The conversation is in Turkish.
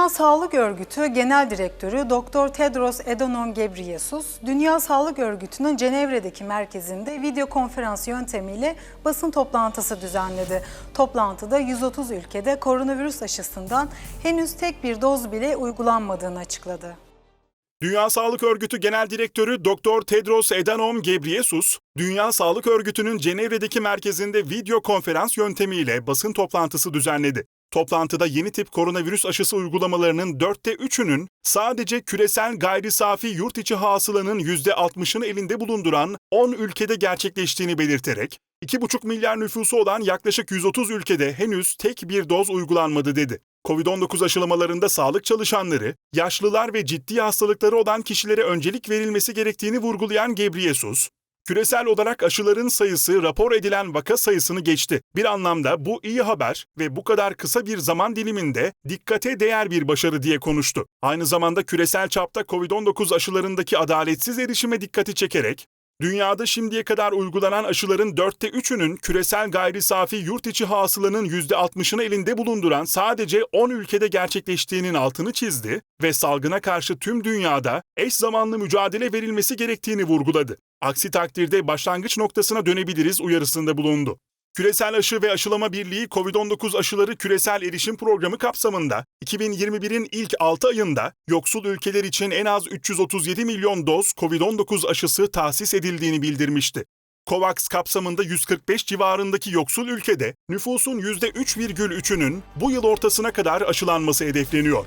Dünya Sağlık Örgütü Genel Direktörü Dr. Tedros Adhanom Ghebreyesus, Dünya Sağlık Örgütü'nün Cenevre'deki merkezinde video konferans yöntemiyle basın toplantısı düzenledi. Toplantıda 130 ülkede koronavirüs aşısından henüz tek bir doz bile uygulanmadığını açıkladı. Dünya Sağlık Örgütü Genel Direktörü Dr. Tedros Adhanom Ghebreyesus, Dünya Sağlık Örgütü'nün Cenevre'deki merkezinde video konferans yöntemiyle basın toplantısı düzenledi. Toplantıda yeni tip koronavirüs aşısı uygulamalarının dörtte üçünün sadece küresel gayri safi yurt içi hasılanın %60'ını elinde bulunduran 10 ülkede gerçekleştiğini belirterek, 2,5 milyar nüfusu olan yaklaşık 130 ülkede henüz tek bir doz uygulanmadı dedi. Covid-19 aşılamalarında sağlık çalışanları, yaşlılar ve ciddi hastalıkları olan kişilere öncelik verilmesi gerektiğini vurgulayan Ghebreyesus, küresel olarak aşıların sayısı rapor edilen vaka sayısını geçti. Bir anlamda bu iyi haber ve bu kadar kısa bir zaman diliminde dikkate değer bir başarı diye konuştu. Aynı zamanda küresel çapta Covid-19 aşılarındaki adaletsiz erişime dikkati çekerek, Dünyada şimdiye kadar uygulanan aşıların dörtte üçünün küresel gayri safi yurt içi hasılanın %60'ını elinde bulunduran sadece 10 ülkede gerçekleştiğinin altını çizdi ve salgına karşı tüm dünyada eş zamanlı mücadele verilmesi gerektiğini vurguladı. Aksi takdirde başlangıç noktasına dönebiliriz uyarısında bulundu. Küresel Aşı ve Aşılama Birliği COVID-19 aşıları küresel erişim programı kapsamında 2021'in ilk 6 ayında yoksul ülkeler için en az 337 milyon doz COVID-19 aşısı tahsis edildiğini bildirmişti. COVAX kapsamında 145 civarındaki yoksul ülkede nüfusun %3,3'ünün bu yıl ortasına kadar aşılanması hedefleniyor.